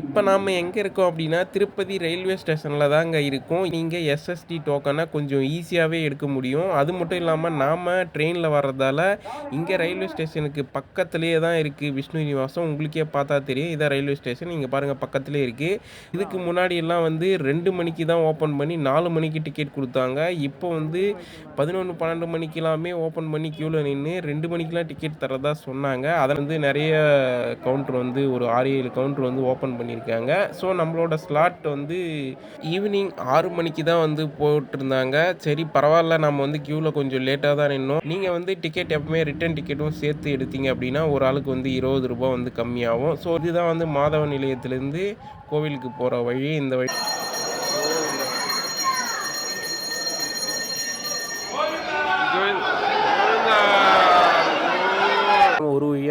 இப்போ நாம் எங்கே இருக்கோம் அப்படின்னா திருப்பதி ரயில்வே ஸ்டேஷனில் தாங்க இருக்கும். நீங்கள் எஸ்எஸ்டி டோக்கனை கொஞ்சம் ஈஸியாகவே எடுக்க முடியும். அது மட்டும் இல்லாமல் நாம் ட்ரெயினில் வர்றதால இங்கே ரயில்வே ஸ்டேஷனுக்கு பக்கத்துலேயே தான் இருக்குது விஷ்ணு நிவாசம். உங்களுக்கே பார்த்தா தெரியும். இதான் ரயில்வே ஸ்டேஷன் இங்கே பாருங்கள் பக்கத்துலேயே இருக்குது இதுக்கு முன்னாடி எல்லாம் வந்து ரெண்டு மணிக்கு தான் ஓப்பன் பண்ணி நாலு மணிக்கு டிக்கெட் கொடுத்தாங்க. இப்போ வந்து பதினொன்று பன்னெண்டு மணிக்கெல்லாமே ஓப்பன் பண்ணி க்யூவில் நின்று ரெண்டு மணிக்கெலாம் டிக்கெட் தரதா சொன்னாங்க. அதை வந்து நிறைய கவுண்டர் வந்து ஒரு ஆறு ஏழு கவுண்டர் வந்து ஓப்பன் பண்ணியிருக்காங்க. ஸோ நம்மளோட ஸ்லாட் வந்து ஈவினிங் ஆறு மணிக்கு தான் வந்து போட்டிருந்தாங்க. சரி பரவாயில்ல நம்ம வந்து க்யூவில் கொஞ்சம் லேட்டாக தான் நின்னோம். நீங்கள் வந்து டிக்கெட் எப்பவுமே ரிட்டன் டிக்கெட்டும் சேர்த்து எடுத்தீங்க அப்படின்னா ஒரு ஆளுக்கு வந்து இருபது ரூபாய் வந்து கம்மியாகும். ஸோ இதுதான் வந்து மாதவ நிலையத்திலேருந்து கோவிலுக்கு போகிற வழி. இந்த வழி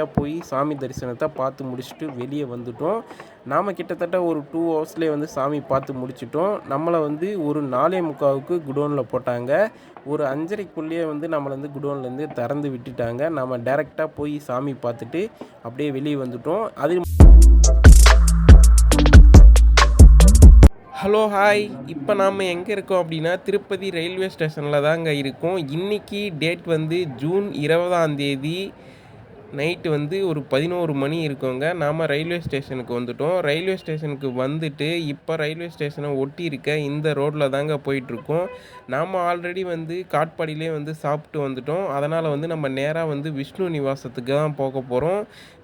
ஒரு போய் சாமி தரிசனத்தை பார்த்து முடிச்சுட்டு வெளியே வந்துட்டோம். நாம் கிட்டத்தட்ட ஒரு டூ ஹவர்ஸ்லேயே வந்து சாமி பார்த்து முடிச்சிட்டோம். நம்மளை வந்து ஒரு நாலே முக்காவுக்கு குடோனில் போட்டாங்க. ஒரு அஞ்சரைக்குள்ளேயே வந்து நம்மளை வந்து குடோன்லேருந்து திறந்து விட்டுட்டாங்க. நம்ம டேரெக்டாக போய் சாமி பார்த்துட்டு அப்படியே வெளியே வந்துட்டோம். அது ஹலோ ஹாய் இப்போ நாம் எங்கே இருக்கோம் அப்படின்னா திருப்பதி ரயில்வே ஸ்டேஷனில் தாங்க இருக்கோம். இன்றைக்கி டேட் வந்து ஜூன் இருபதாம் தேதி. நைட்டு வந்து ஒரு பதினோரு மணி இருக்கோங்க. நாம் ரயில்வே ஸ்டேஷனுக்கு வந்துட்டோம். ரயில்வே ஸ்டேஷனுக்கு வந்துட்டு இப்போ ரயில்வே ஸ்டேஷனை ஒட்டி இருக்க இந்த ரோட்டில் தாங்க போயிட்டுருக்கோம். நாம் ஆல்ரெடி வந்து காட்பாடியிலே வந்து சாப்பிட்டு வந்துட்டோம். அதனால் வந்து நம்ம நேராக வந்து விஷ்ணு நிவாசத்துக்கு தான் போக போகிறோம்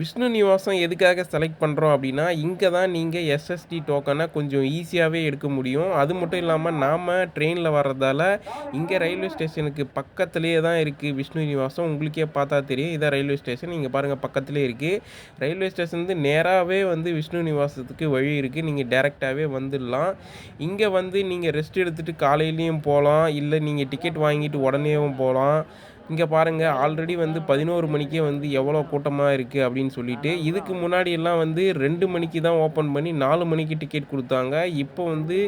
விஷ்ணு நிவாசம் எதுக்காக செலக்ட் பண்ணுறோம் அப்படின்னா இங்கே தான் நீங்கள் எஸ்எஸ்டி டோக்கனை கொஞ்சம் ஈஸியாகவே எடுக்க முடியும். அது மட்டும் இல்லாமல் நாம் ட்ரெயினில் வர்றதால இங்கே ரயில்வே ஸ்டேஷனுக்கு பக்கத்துலேயே தான் இருக்குது விஷ்ணு நிவாசம். உங்களுக்கே பார்த்தா தெரியும். இதான் ரயில்வே ஸ்டேஷன். நீங்கள் பாருங்கள் பக்கத்துலேயே இருக்குது ரயில்வே ஸ்டேஷன் வந்து நேராகவே வந்து விஷ்ணு நிவாசத்துக்கு வழி இருக்குது நீங்கள் டேரெக்டாகவே வந்துடலாம். இங்கே வந்து நீங்கள் ரெஸ்ட் எடுத்துகிட்டு காலையிலையும் போகலாம் இல்லை நீங்கள் டிக்கெட் வாங்கிட்டு உடனேவும் போகலாம் இங்கே பாருங்கள் ஆல்ரெடி வந்து பதினோரு மணிக்கே வந்து எவ்வளோ கூட்டமாக இருக்குது அப்படின்னு சொல்லிட்டு இதுக்கு முன்னாடி எல்லாம் வந்து ரெண்டு மணிக்கு தான் ஓப்பன் பண்ணி நாலு மணிக்கு டிக்கெட் கொடுத்தாங்க. இப்போ வந்து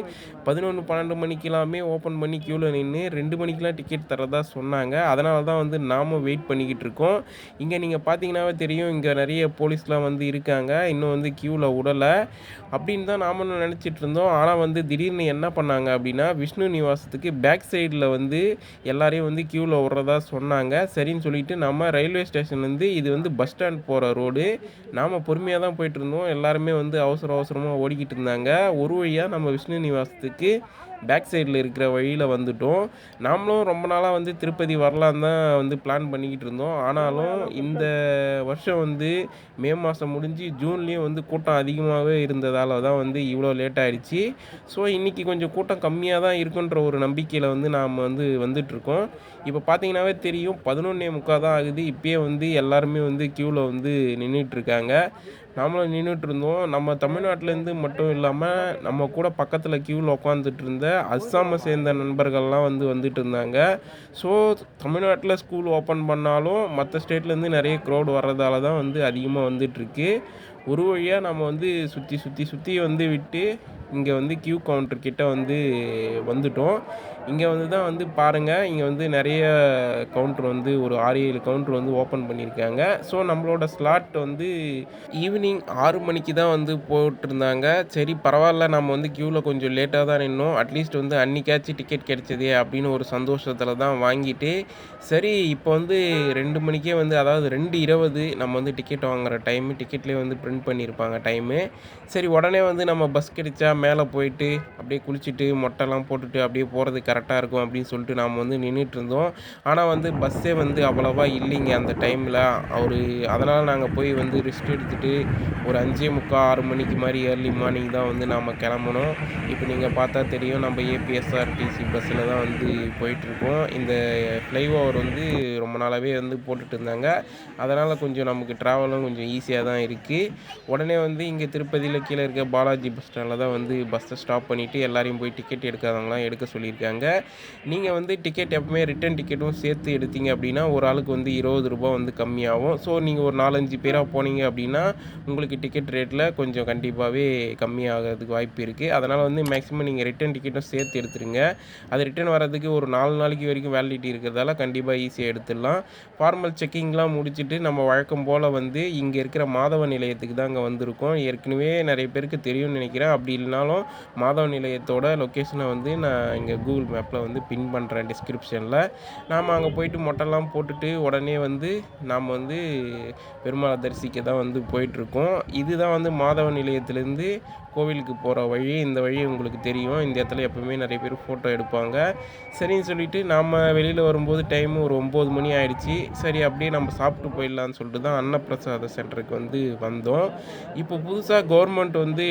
பதினொன்று பன்னெண்டு மணிக்கெல்லாமே ஓப்பன் பண்ணி க்யூவில் நின்று ரெண்டு மணிக்கெலாம் டிக்கெட் தரதா சொன்னாங்க. அதனால தான் வந்து நாம் வெயிட் பண்ணிக்கிட்டு இருக்கோம். இங்கே நீங்கள் பார்த்தீங்கன்னாவே தெரியும் இங்கே நிறைய போலீஸ்லாம் வந்து இருக்காங்க. இன்னும் வந்து க்யூவில் விடலை அப்படின்னு தான் நாமளும் நினச்சிட்டு இருந்தோம். ஆனால் வந்து திடீர்னு என்ன பண்ணாங்க அப்படின்னா விஷ்ணு நிவாசத்துக்கு பேக் சைடில் வந்து எல்லாரையும் வந்து க்யூவில் விட்றதா சொன்னாங்க. சரின்னு சொல்லிட்டு நம்ம ரயில்வே ஸ்டேஷன்லேருந்து இது வந்து பஸ் ஸ்டாண்ட் போகிற ரோடு. நாம் பொறுமையாக தான் போயிட்டு இருந்தோம். எல்லாருமே வந்து அவசர அவசரமாக ஓடிக்கிட்டு இருந்தாங்க. ஒரு வழியாக நம்ம விஷ்ணு நிவாசத்துக்கு பேக் சைடில் இருக்கிற வழியில் வந்துட்டோம். நாமளும் ரொம்ப நாளாக வந்து திருப்பதி வரலான்னு தான் வந்து பிளான் பண்ணிக்கிட்டு இருந்தோம். ஆனாலும் இந்த வருஷம் வந்து மே மாதம் முடிஞ்சு ஜூன்லேயும் வந்து கூட்டம் அதிகமாகவே இருந்ததால் தான் வந்து இவ்வளோ லேட் ஆகிடுச்சி ஸோ இன்றைக்கி கொஞ்சம் கூட்டம் கம்மியாக தான் இருக்குன்ற ஒரு நம்பிக்கையில் வந்து நாம் வந்து வந்துட்டுருக்கோம். இப்போ பார்த்தீங்கன்னாவே தெரியும் பதினொன்னே முக்கால் தான் ஆகுது. இப்போயே வந்து எல்லாருமே வந்து க்யூவில் வந்து நின்றுட்டுருக்காங்க நாமளும் நின்றுட்டு இருந்தோம் நம்ம தமிழ்நாட்டிலேருந்து மட்டும் இல்லாமல் நம்ம கூட பக்கத்தில் க்யூவில் உட்காந்துட்டு இருந்த அஸ்ஸாமை சேர்ந்த நண்பர்கள்லாம் வந்து வந்துட்டு இருந்தாங்க ஸோ தமிழ்நாட்டில் ஸ்கூல் ஓப்பன் பண்ணாலும் மற்ற ஸ்டேட்லேருந்து நிறைய க்ரௌட் வர்றதால தான் வந்து அதிகமாக வந்துட்டுருக்கு ஒரு வழியாக நம்ம வந்து சுற்றி சுற்றி சுற்றி வந்து விட்டு இங்கே வந்து கியூ கவுண்டர் கிட்ட வந்து வந்துட்டோம். இங்கே வந்து தான் வந்து பாருங்கள் இங்கே வந்து நிறைய கவுண்டர் வந்து ஒரு ஆறு ஏழு கவுண்டர் வந்து ஓப்பன் பண்ணியிருக்காங்க. ஸோ நம்மளோட ஸ்லாட் வந்து ஈவினிங் ஆறு மணிக்கு தான் வந்து போட்டிருந்தாங்க. சரி பரவாயில்ல. நம்ம வந்து க்யூவில் கொஞ்சம் லேட்டாக தான் நின்னோம். அட்லீஸ்ட் வந்து அன்றைக்காச்சும் டிக்கெட் கிடைச்சதே அப்படின்னு ஒரு சந்தோஷத்தில் தான் வாங்கிட்டு சரி இப்போ வந்து ரெண்டு மணிக்கே வந்து அதாவது ரெண்டு இருபது நம்ம வந்து டிக்கெட் வாங்குகிற டைமு டிக்கெட்லேயே வந்து பிரிண்ட் பண்ணியிருப்பாங்க டைமு சரி உடனே வந்து நம்ம பஸ் கிடைச்சா மேலே போயிட்டு அப்படியே குளிச்சுட்டு மொட்டைலாம் போட்டுட்டு அப்படியே போகிறதுக்கு கரெக்டாக இருக்கும் அப்படின்னு சொல்லிட்டு நாம் வந்து நின்றுட்டு இருந்தோம் ஆனால் வந்து பஸ்ஸே வந்து அவ்வளோவா இல்லைங்க அந்த டைமில். அவர் அதனால் நாங்கள் போய் வந்து ரெஸ்ட் எடுத்துகிட்டு ஒரு அஞ்சே முக்கால் ஆறு மணிக்கு மாதிரி ஏர்லி மார்னிங் தான் வந்து நாம் கிளம்பணும். இப்போ நீங்கள் பார்த்தா தெரியும் நம்ம ஏபிஎஸ்ஆர்டிசி பஸ்ஸில் தான் வந்து போயிட்டுருக்கோம் இந்த ஃப்ளைஓவர் வந்து ரொம்ப நாளாகவே வந்து போட்டுட்டு இருந்தாங்க அதனால் கொஞ்சம் நமக்கு ட்ராவலும் கொஞ்சம் ஈஸியாக தான் இருக்குது உடனே வந்து இங்கே திருப்பதியில் கீழே இருக்க பாலாஜி பஸ் ஸ்டாண்டில் தான் வந்து பஸ்ஸை ஸ்டாப் பண்ணிவிட்டு எல்லாரையும் போய் டிக்கெட் எடுக்காதவங்களாம் எடுக்க சொல்லியிருக்காங்க. கொடுக்குறாங்க நீங்கள் வந்து டிக்கெட் எப்பவுமே ரிட்டன் டிக்கெட்டும் சேர்த்து எடுத்தீங்க அப்படின்னா ஒரு ஆளுக்கு வந்து இருபது ரூபா வந்து கம்மியாகும். ஸோ நீங்கள் ஒரு நாலஞ்சு பேராக போனீங்க அப்படின்னா உங்களுக்கு டிக்கெட் ரேட்டில் கொஞ்சம் கண்டிப்பாகவே கம்மியாகிறதுக்கு வாய்ப்பு இருக்குது அதனால் வந்து மேக்ஸிமம் நீங்கள் ரிட்டன் டிக்கெட்டும் சேர்த்து எடுத்துருங்க. அது ரிட்டன் வரதுக்கு ஒரு நாலு நாளைக்கு வரைக்கும் வேலிடிட்டி இருக்கிறதால கண்டிப்பாக ஈஸியாக எடுத்துடலாம். ஃபார்மல் செக்கிங்லாம் முடிச்சுட்டு நம்ம வழக்கம் போல் வந்து இங்கே இருக்கிற மாதவ நிலையத்துக்கு தான் அங்கே வந்திருக்கோம். ஏற்கனவே நிறைய பேருக்கு தெரியும்னு நினைக்கிறேன். அப்படி இல்லைனாலும் மாதவ நிலையத்தோட லொக்கேஷனை வந்து நான் இங்கே கூகுள் மேப்பில் வந்து பின் பண்ணுறேன் டிஸ்கிரிப்ஷனில் நாம் அங்கே போயிட்டு மொட்டைலாம் போட்டுட்டு உடனே வந்து நாம் வந்து பெருமாளை தரிசிக்க தான் வந்து போயிட்டுருக்கோம். இதுதான் வந்து மாதவ நிலையத்திலேருந்து கோவிலுக்கு போகிற வழி. இந்த வழி உங்களுக்கு தெரியும். இந்த இடத்துல எப்போவுமே நிறைய பேர் ஃபோட்டோ எடுப்பாங்க. சரின்னு சொல்லிவிட்டு நாம் வெளியில் வரும்போது டைமும் ஒரு ஒம்பது மணி ஆயிடுச்சு. சரி அப்படியே நம்ம சாப்பிட்டு போயிடலான்னு சொல்லிட்டு தான் அன்னப்பிரசாத சென்டருக்கு வந்து வந்தோம். இப்போ புதுசாக கவர்மெண்ட் வந்து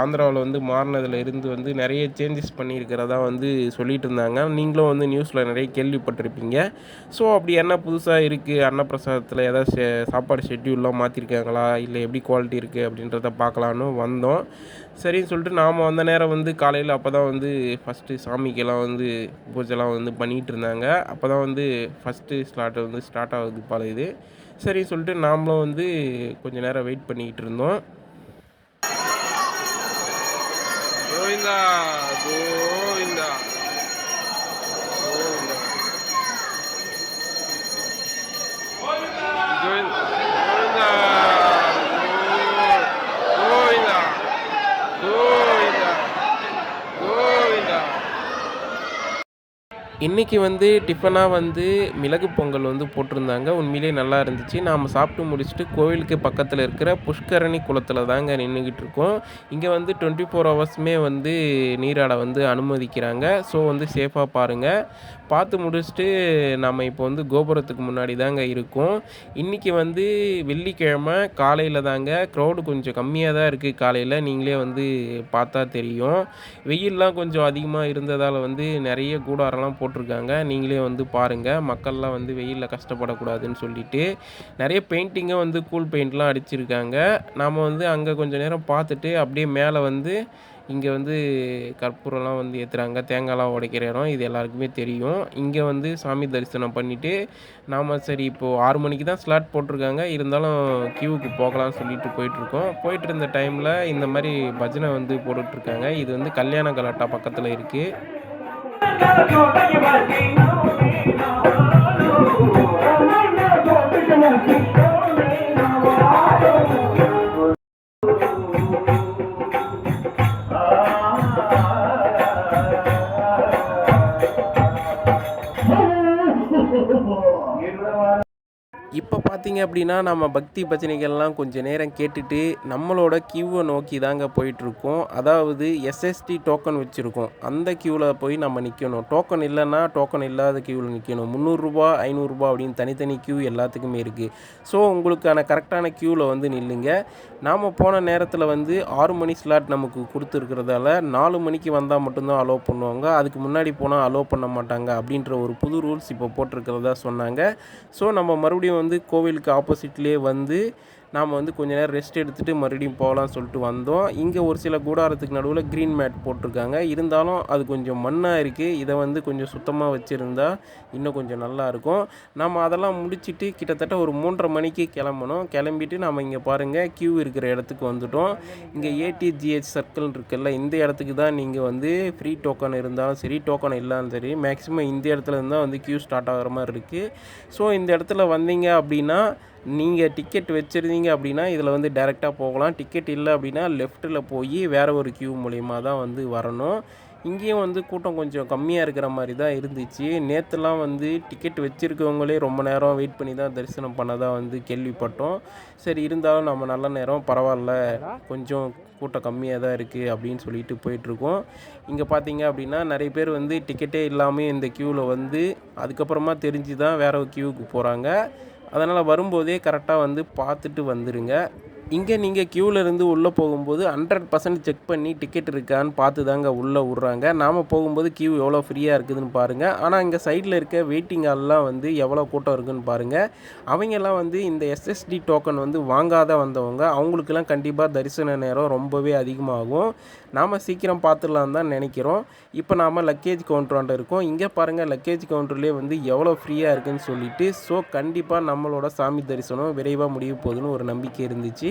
ஆந்திராவில் வந்து மாறினதுல இருந்து வந்து நிறைய சேஞ்சஸ் பண்ணியிருக்கிறதா வந்து சொல்லி சொல்லிட்டு இருந்தாங்க நீங்களும் வந்து நியூஸில் நிறைய கேள்விப்பட்டிருப்பீங்க. ஸோ அப்படி என்ன புதுசாக இருக்குது அன்னப்பிரசாதத்தில் ஏதாவது சாப்பாடு ஷெட்யூல்லாம் மாற்றிருக்காங்களா இல்லை எப்படி குவாலிட்டி இருக்குது அப்படின்றத பார்க்கலான்னு வந்தோம். சரின்னு சொல்லிட்டு நாம் வந்த நேரம் வந்து காலையில் அப்போ தான் வந்து ஃபஸ்ட்டு சாமிக்கெல்லாம் வந்து பூஜைலாம் வந்து பண்ணிகிட்டு இருந்தாங்க அப்போ தான் வந்து ஃபஸ்ட்டு ஸ்லாட் வந்து ஸ்டார்ட் ஆகுது பழையது சரின்னு சொல்லிட்டு நாமளும் வந்து கொஞ்ச நேரம் வெயிட் பண்ணிக்கிட்டு இருந்தோம் Govinda, Govinda. doing இன்றைக்கி வந்து டிஃபனாக வந்து மிளகு பொங்கல் வந்து போட்டிருந்தாங்க. உண்மையிலே நல்லா இருந்துச்சு. நாம் சாப்பிட்டு முடிச்சுட்டு கோவிலுக்கு பக்கத்தில் இருக்கிற புஷ்கரணி குளத்தில் தாங்க நின்றுக்கிட்டு இருக்கோம். இங்கே வந்து டுவெண்ட்டி ஃபோர் ஹவர்ஸுமே வந்து நீராட வந்து அனுமதிக்கிறாங்க. ஸோ வந்து சேஃபாக பாருங்கள் பார்த்து முடிச்சுட்டு நம்ம இப்போ வந்து கோபுரத்துக்கு முன்னாடி தாங்க இருக்கோம். இன்றைக்கி வந்து வெள்ளிக்கிழமை காலையில் தாங்க. க்ரௌடு கொஞ்சம் கம்மியாக தான் இருக்குது காலையில் நீங்களே வந்து பார்த்தா தெரியும். வெயிலெலாம் கொஞ்சம் அதிகமாக இருந்ததால் வந்து நிறைய கூடாரம்லாம் போட்டிருக்காங்க. நீங்களே வந்து பாருங்கள் மக்கள்லாம் வந்து வெயிலில் கஷ்டப்படக்கூடாதுன்னு சொல்லிட்டு நிறைய பெயிண்டிங்கை வந்து கூல் பெயிண்ட்லாம் அடிச்சிருக்காங்க. நாம் வந்து அங்கே கொஞ்சம் நேரம் பார்த்துட்டு அப்படியே மேலே வந்து இங்கே வந்து கற்பூரம்லாம் வந்து ஏற்றுறாங்க தேங்காய்லாம் உடைக்கிற இடம். இது எல்லாருக்குமே தெரியும். இங்கே வந்து சாமி தரிசனம் பண்ணிவிட்டு நாம் சரி இப்போது ஆறு மணிக்கு தான் ஸ்லாட் போட்டிருக்காங்க. இருந்தாலும் கியூவுக்கு போகலாம்னு சொல்லிட்டு போயிட்டுருக்கோம். போயிட்டு இருந்த டைமில் இந்த மாதிரி பஜனை வந்து போட்டுட்ருக்காங்க இது வந்து கல்யாண கலாட்டா பக்கத்தில் இருக்குது Gotta go, take it back. இப்போ பார்த்தீங்க அப்படின்னா நம்ம பக்தி பஜனைகள்லாம் கொஞ்சம் நேரம் கேட்டுட்டு நம்மளோட கியூவை நோக்கி தாங்க போயிட்டுருக்கோம். அதாவது எஸ்எஸ்டி டோக்கன் வச்சுருக்கோம். அந்த கியூவில் போய் நம்ம நிற்கணும் டோக்கன் இல்லைன்னா டோக்கன் இல்லாத கியூவில் நிற்கணும் முந்நூறுரூபா ஐநூறுரூபா அப்படின்னு தனித்தனி கியூ எல்லாத்துக்குமே இருக்குது ஸோ உங்களுக்கான கரெக்டான கியூவில் வந்து நில்லுங்க. நாம் போன நேரத்தில் வந்து ஆறு மணி ஸ்லாட் நமக்கு கொடுத்துருக்கிறதால நாலு மணிக்கு வந்தால் மட்டும்தான் அலோவ் பண்ணுவாங்க. அதுக்கு முன்னாடி போனால் அலோவ் பண்ண மாட்டாங்க அப்படின்ற ஒரு புது ரூல்ஸ் இப்போ போட்டிருக்கிறதா சொன்னாங்க. ஸோ நம்ம மறுபடியும் வந்து கோவிலுக்கு ஆப்போசிட்லேயே வந்து நாம் வந்து கொஞ்ச நேரம் ரெஸ்ட் எடுத்துகிட்டு மறுபடியும் போகலாம்னு சொல்லிட்டு வந்தோம். இங்கே ஒரு சில கூடாரத்துக்கு நடுவில் க்ரீன் மேட் போட்டிருக்காங்க. இருந்தாலும் அது கொஞ்சம் மண்ணாக இருக்குது இதை வந்து கொஞ்சம் சுத்தமாக வச்சுருந்தா இன்னும் கொஞ்சம் நல்லாயிருக்கும் நம்ம அதெல்லாம் முடிச்சுட்டு கிட்டத்தட்ட ஒரு மூன்றரை மணிக்கு கிளம்பணும். கிளம்பிட்டு நம்ம இங்கே பாருங்கள் கியூ இருக்கிற இடத்துக்கு வந்துட்டோம். இங்கே ஏடிஜிஹெச் சர்க்கிள் இருக்குல்ல இந்த இடத்துக்கு தான் நீங்கள் வந்து ஃப்ரீ டோக்கன் இருந்தாலும் சரி டோக்கன் இல்லாலும் சரி மேக்ஸிமம் இந்த இடத்துல இருந்தால் வந்து கியூ ஸ்டார்ட் ஆகிற மாதிரி இருக்குது ஸோ இந்த இடத்துல வந்தீங்க அப்படின்னா நீங்கள் டிக்கெட் வச்சுருந்தீங்க அப்படின்னா இதில் வந்து டேரெக்டாக போகலாம். டிக்கெட் இல்லை அப்படின்னா லெஃப்ட்டில் போய் வேறு ஒரு கியூ மூலிமா தான் வந்து வரணும். இங்கேயும் வந்து கூட்டம் கொஞ்சம் கம்மியாக இருக்கிற மாதிரி தான் இருந்துச்சு. நேற்றுலாம் வந்து டிக்கெட் வச்சுருக்கவங்களே ரொம்ப நேரம் வெயிட் பண்ணி தான் தரிசனம் பண்ணதாக வந்து கேள்விப்பட்டோம். சரி இருந்தாலும் நம்ம நல்ல நேரம் பரவாயில்ல. கொஞ்சம் கூட்டம் கம்மியாக தான் இருக்குது அப்படின்னு சொல்லிட்டு போயிட்டுருக்கோம். இங்கே பார்த்தீங்க அப்படின்னா நிறைய பேர் வந்து டிக்கெட்டே இல்லாமல் இந்த க்யூவில் வந்து அதுக்கப்புறமா தெரிஞ்சு தான் வேறு க்யூவுக்கு போகிறாங்க அதனால் வரும்போதே கரெக்டாக வந்து பார்த்துட்டு வந்துடுங்க. இங்கே நீங்கள் க்யூவிலேருந்து உள்ளே போகும்போது ஹண்ட்ரட் பர்சன்ட் செக் பண்ணி டிக்கெட் இருக்கான்னு பார்த்து தாங்க உள்ளே விட்றாங்க நாம் போகும்போது க்யூ எவ்வளோ ஃப்ரீயாக இருக்குதுன்னு பாருங்கள் ஆனால் இங்கே சைடில் இருக்க வெயிட்டிங் ஹால்லாம் வந்து எவ்வளோ கூட்டம் இருக்குன்னு பாருங்கள் அவங்கெல்லாம் வந்து இந்த எஸ்எஸ்டி டோக்கன் வந்து வாங்காத வந்தவங்க அவங்களுக்கெல்லாம் கண்டிப்பாக தரிசன நேரம் ரொம்பவே அதிகமாகும். நாம் சீக்கிரம் பார்த்துடலாம் தான் நினைக்கிறோம். இப்போ நாம் லக்கேஜ் கவுண்டராண்ட இருக்கோம். இங்கே பாருங்கள் லக்கேஜ் கவுண்டர்லேயே வந்து எவ்வளோ ஃப்ரீயாக இருக்குதுன்னு சொல்லிட்டு ஸோ கண்டிப்பாக நம்மளோட சாமி தரிசனம் விரைவாக முடிய போகுதுன்னு ஒரு நம்பிக்கை இருந்துச்சு.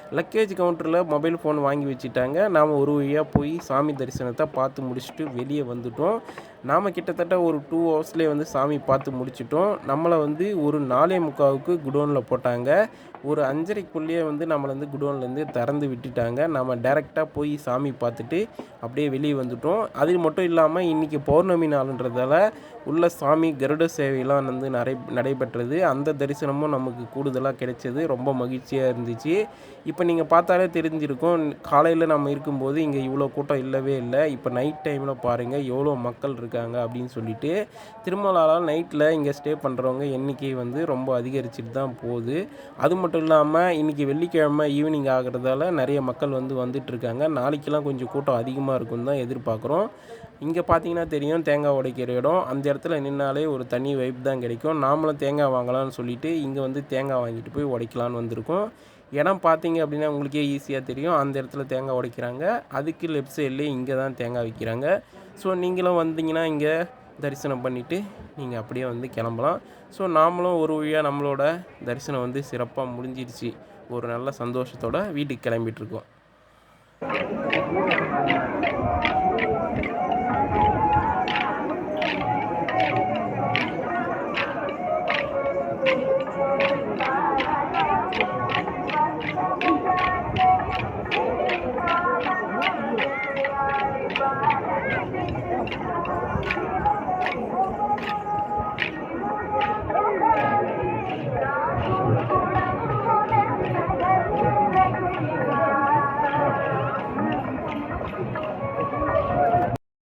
லக்கேஜ் கவுண்டரில் மொபைல் ஃபோன் வாங்கி வச்சுட்டாங்க. நாம் ஒரு வழியாக போய் சாமி தரிசனத்தை பார்த்து முடிச்சுட்டு வெளியே வந்துட்டோம். நாம் கிட்டத்தட்ட ஒரு டூ ஹவர்ஸ்லேயே வந்து சாமி பார்த்து முடிச்சிட்டோம். நம்மளை வந்து ஒரு நாலே முக்காவுக்கு குடோனில் போட்டாங்க. ஒரு அஞ்சரைக்குள்ளேயே வந்து நம்மளை வந்து குடோன்லேருந்து திறந்து விட்டுட்டாங்க. நம்ம டேரெக்டாக போய் சாமி பார்த்துட்டு அப்படியே வெளியே வந்துட்டோம். அது மட்டும் இல்லாமல் இன்றைக்கி பௌர்ணமி நாளுன்றதால உள்ள சாமி கருட சேவையெல்லாம் வந்து நடை நடைபெற்றது. அந்த தரிசனமும் நமக்கு கூடுதலாக கிடைச்சது. ரொம்ப மகிழ்ச்சியாக இருந்துச்சு. இப்போ இப்போ நீங்கள் பார்த்தாலே தெரிஞ்சிருக்கும். காலையில் நம்ம இருக்கும்போது இங்கே இவ்வளோ கூட்டம் இல்லவே இல்லை. இப்போ நைட் டைமில் பாருங்கள் எவ்வளோ மக்கள் இருக்காங்க அப்படின்னு சொல்லிட்டு திருமலாவில் நைட்டில் இங்கே ஸ்டே பண்ணுறவங்க எண்ணிக்கை வந்து ரொம்ப அதிகரிச்சுட்டு தான் போகுது. அது மட்டும் இல்லாமல் இன்றைக்கி வெள்ளிக்கிழமை ஈவினிங் ஆகிறதால நிறைய மக்கள் வந்து வந்துட்டுருக்காங்க நாளைக்கெல்லாம் கொஞ்சம் கூட்டம் அதிகமாக இருக்குன்னு தான் எதிர்பார்க்குறோம். இங்கே பார்த்தீங்கன்னா தெரியும் தேங்காய் உடைக்கிற இடம். அந்த இடத்துல நின்னாலே ஒரு தனி வைப் தான் கிடைக்கும். நாமளும் தேங்காய் வாங்கலாம்னு சொல்லிட்டு இங்கே வந்து தேங்காய் வாங்கிட்டு போய் உடைக்கலான்னு வந்திருக்கோம். இடம் பார்த்தீங்க அப்படின்னா உங்களுக்கே ஈஸியாக தெரியும். அந்த இடத்துல தேங்காய் உடைக்கிறாங்க. அதுக்கு லெஃப்ட் சைட்லேயே இங்கே தான் தேங்காய் விற்கிறாங்க ஸோ நீங்களும் வந்தீங்கன்னா இங்கே தரிசனம் பண்ணிவிட்டு நீங்கள் அப்படியே வந்து கிளம்பலாம். ஸோ நாமளும் ஒரு வழியாக நம்மளோட தரிசனம் வந்து சிறப்பாக முடிஞ்சிடுச்சு ஒரு நல்ல சந்தோஷத்தோட வீட்டுக்கு கிளம்பிகிட்ருக்கோம் இருக்கோம்.